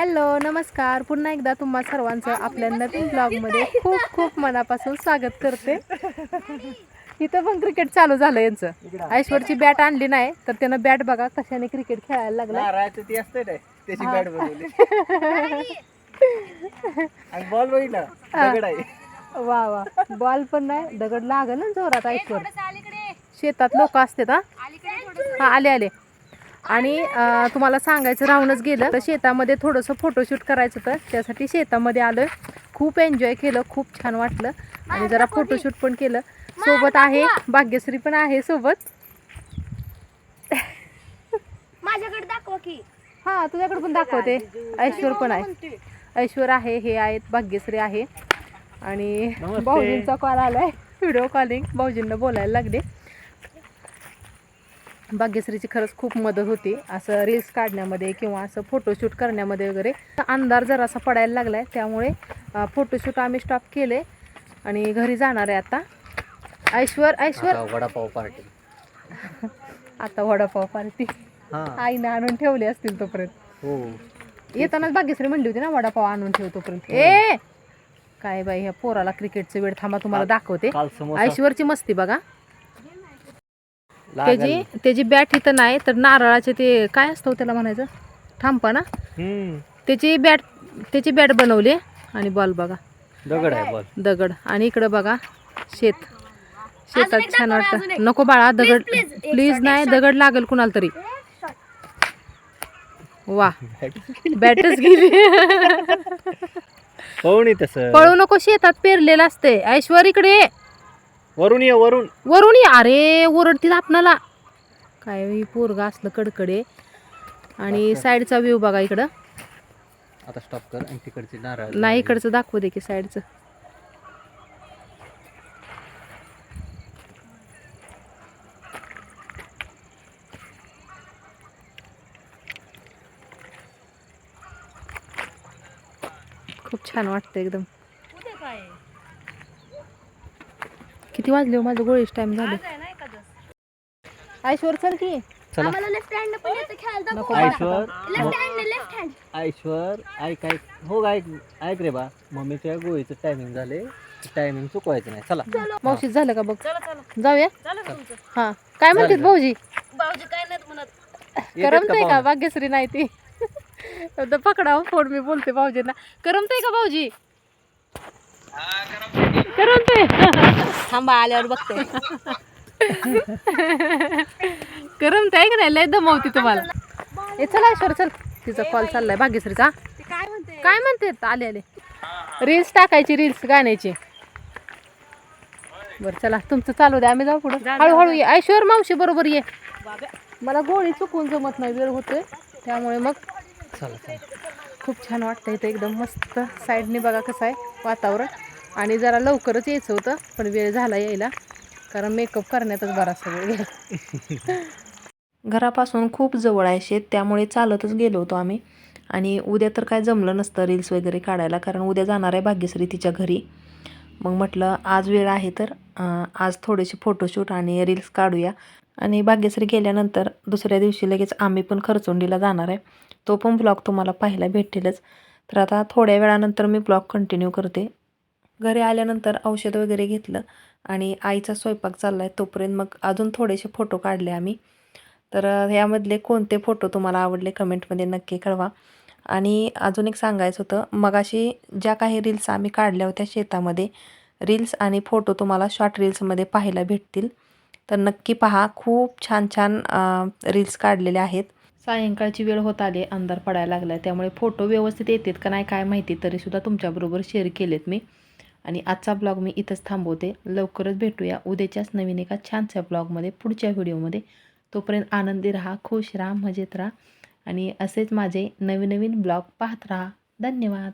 Hello नमस्कार. पुन्हा एकदा तुम्हा सर्वांचं आपल्या नवीन ब्लॉगमध्ये खूप खूप मनापासून स्वागत करते. इथं पण क्रिकेट चालू झालं यांचं. ऐश्वरची बॅट आणली नाही तर त्यानं बॅट बघा कशाने क्रिकेट खेळायला लागला. नारळाचं ती असते ना त्याची बॅट बनवली आणि बॉल बघितला? दगड आहे. वा वा. बॉल पण नाही दगड लागल ना जोरात ऐश्वर. शेतात लोक असतात हा. हा आले आले. आणि अं, तुम्हाला सांगायचं राहूनच गेलं तर शेतामध्ये थोडंसं फोटोशूट करायचं होतं. त्यासाठी शेतामध्ये आलोय. खूप एन्जॉय केलं खूप छान वाटलं. आणि जरा फोटोशूट पण केलं. सोबत आहे भाग्यश्री पण आहे सोबत. माझ्याकडे दाखवा की. हा तुझ्याकडे पण दाखवते. ऐश्वर पण आहे. ऐश्वर आहे हे आहेत भाग्यश्री आहे. आणि. भाऊजींचा कॉल आलाय. व्हिडिओ कॉलिंग भाऊजींना बोलायला लागले. भाग्यश्रीची खरंच खूप मदत होती. असं रील्स काढण्यामध्ये किंवा असं फोटोशूट करण्यामध्ये वगैरे अंधार जरासा पडायला लागलाय. त्यामुळे फोटोशूट आम्ही स्टॉप केले आणि घरी जाणार आहे आता. ऐश्वर ऐश्वर. वडापाव पार्टी आता वडापाव पार्टी हा. आईने आणून ठेवले असतील तोपर्यंत. हो. येतानाच भाग्यश्री म्हणली होती ना वडापाव आणून ठेव तोपर्यंत. ए! काय बाई ह्या पोराला क्रिकेटचं वेळ थांबा तुम्हाला दाखवते. ऐश्वरची मस्ती बघा. लागल. त्याची त्याची बॅट इथं नाही तर नारळाचे ते काय असतं हो त्याला म्हणायचं? थांबा ना हम्म. त्याची बॅट त्याची बॅट बनवली आणि बॉल बघा. दगड आहे बॉल. दगड. आणि इकडं बघा शेत. शेतात छान वाटतं. नको बाळा दगड प्लीज नाही दगड लागेल कुणाला तरी. वा बॅटच गेली. नाही तसं पळू नको शेतात पेरलेलं असते ऐश्वर इकडे. वरून ये वरून. वरून ये. अरे ओरडतील आपणाला. काय ही पोरगा असलं कडकडे. आणि साईडचा व्ह्यू बघा इकडं. आता स्टॉप कर आणि तिकडची नारळ नाही इकडचं दाखवू दे की साईडचं. खूप छान वाटतं एकदम. कुठे काय किती वाजले हो? माझं गोळीच टाइम झाले. ऐश्वर चल की? चला. आम्हाला लेफ्ट हँड पण येतं खेळायला. नको. दाखवा. ऐश्वर लेफ्ट हँड लेफ्ट हँड ऐश्वर ऐक ऐक. हो ऐक ऐक रे बा. मम्मीच्या गोळीचं टायमिंग झाले. टायमिंग चुकवायचं नाही. चला. मावशीत झालं का बघ? चला चला. जाऊया? चला तुमचं? हा. काय म्हणतात झालं. भाऊजी? भाऊजी काय नाही म्हणत. येतात करमतंय का? पाहुणे? भाग्यश्री नाही ती. आता पकडाव फोन मी बोलते भाऊजींना. करमतंय का भाऊजी? करमतंय थांबा आल्यावर बघते. करमतंय का नाही लय दमवती तुम्हाला. ए चला ऐश्वर चल. तिचा कॉल चाललाय भाग्यश्रीचा. काय म्हणते काय म्हणते आले आले. रील्स टाकायची रील्स गाण्याची. बरं चला तुमचं चालू द्या आम्ही जाऊ पुढं. हळूहळू ये. ऐश्वर मावशी बरोबर ये. बाबा मला गोळी चुकून जमत नाही वेळ होतोय. त्यामुळे मग चला चला. खूप छान वाटतं इथं. एकदम मस्त साईडने बघा कसं आहे वातावरण. आणि जरा लवकरच यायचं होतं पण वेळ झाला यायला. कारण मेकअप करण्यातच बराचसा वेळ गेला. घरापासून खूप जवळ आहे शेत त्यामुळे चालतच गेलो होतो आम्ही. आणि उद्या तर काय जमलं नसतं रील्स वगैरे काढायला कारण उद्या जाणार आहे भाग्यश्री तिच्या घरी. मग म्हटलं आज वेळ आहे तर आज थोडेसे फोटोशूट आणि रील्स काढूया. आणि भाग्यश्री गेल्यानंतर दुसऱ्या दिवशी लगेच आम्ही पण खरचुंडीला जाणार आहे. तो पण ब्लॉग तुम्हाला पाहायला भेटेलच. तर आता थोड्या वेळानंतर मी ब्लॉग कंटिन्यू करते. घरी आल्यानंतर औषध वगैरे घेतलं आणि आईचा स्वयंपाक चालला आहे तोपर्यंत मग अजून थोडेसे फोटो काढले आम्ही. तर ह्यामधले कोणते फोटो तुम्हाला आवडले कमेंटमध्ये नक्की कळवा. आणि अजून एक सांगायचं होतं मगाशी ज्या काही रील्स आम्ही काढल्या होत्या शेतामध्ये रील्स आणि फोटो तुम्हाला शॉर्ट रील्समध्ये पाहायला भेटतील. तर नक्की पहा खूप छान छान रील्स काढलेले आहेत. सायंकाळची वेळ होत आली अंधार पडायला लागला त्यामुळे फोटो व्यवस्थित येतात का नाही काय माहिती तरीसुद्धा तुमच्याबरोबर शेअर केलेत मी. आणि आजचा ब्लॉग मी इथंच थांबवते. लवकरच भेटूया उद्याच्याच नवीन एका छानशा ब्लॉगमध्ये पुढच्या व्हिडिओमध्ये तोपर्यंत आनंदी राहा खुश राहा मजेत राहा. आणि असेच माझे नवीन नवीन ब्लॉग पाहत राहा. धन्यवाद.